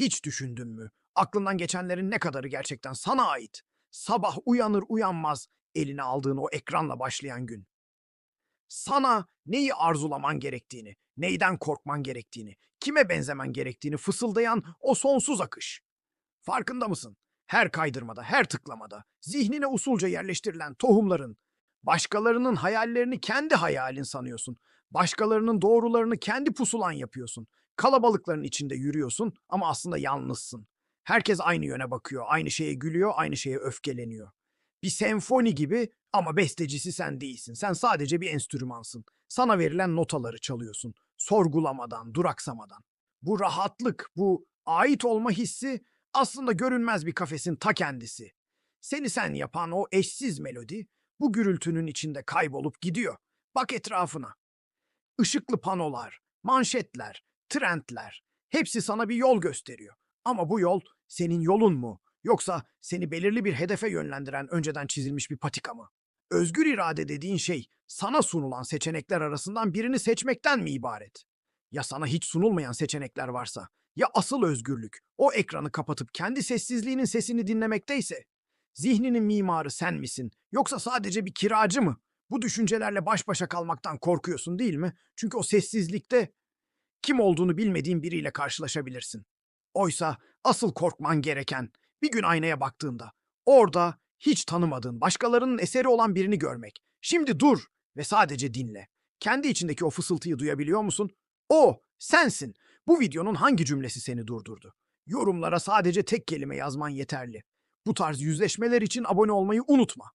Hiç düşündün mü? Aklından geçenlerin ne kadarı gerçekten sana ait? Sabah uyanır uyanmaz eline aldığın o ekranla başlayan gün. Sana neyi arzulaman gerektiğini, neyden korkman gerektiğini, kime benzemen gerektiğini fısıldayan o sonsuz akış. Farkında mısın? Her kaydırmada, her tıklamada, zihnine usulca yerleştirilen tohumların, başkalarının hayallerini kendi hayalin sanıyorsun. Başkalarının doğrularını kendi pusulan yapıyorsun. Kalabalıkların içinde yürüyorsun ama aslında yalnızsın. Herkes aynı yöne bakıyor, aynı şeye gülüyor, aynı şeye öfkeleniyor. Bir senfoni gibi ama bestecisi sen değilsin. Sen sadece bir enstrümansın. Sana verilen notaları çalıyorsun. Sorgulamadan, duraksamadan. Bu rahatlık, bu ait olma hissi aslında görünmez bir kafesin ta kendisi. Seni sen yapan o eşsiz melodi bu gürültünün içinde kaybolup gidiyor. Bak etrafına. Işıklı panolar, manşetler, trendler hepsi sana bir yol gösteriyor. Ama bu yol senin yolun mu? Yoksa seni belirli bir hedefe yönlendiren önceden çizilmiş bir patika mı? Özgür irade dediğin şey sana sunulan seçenekler arasından birini seçmekten mi ibaret? Ya sana hiç sunulmayan seçenekler varsa? Ya asıl özgürlük o ekranı kapatıp kendi sessizliğinin sesini dinlemekteyse? Zihninin mimarı sen misin? Yoksa sadece bir kiracı mı? Bu düşüncelerle baş başa kalmaktan korkuyorsun değil mi? Çünkü o sessizlikte kim olduğunu bilmediğin biriyle karşılaşabilirsin. Oysa asıl korkman gereken bir gün aynaya baktığında orada hiç tanımadığın başkalarının eseri olan birini görmek. Şimdi dur ve sadece dinle. Kendi içindeki o fısıltıyı duyabiliyor musun? O sensin. Bu videonun hangi cümlesi seni durdurdu? Yorumlara sadece tek kelime yazman yeterli. Bu tarz yüzleşmeler için abone olmayı unutma.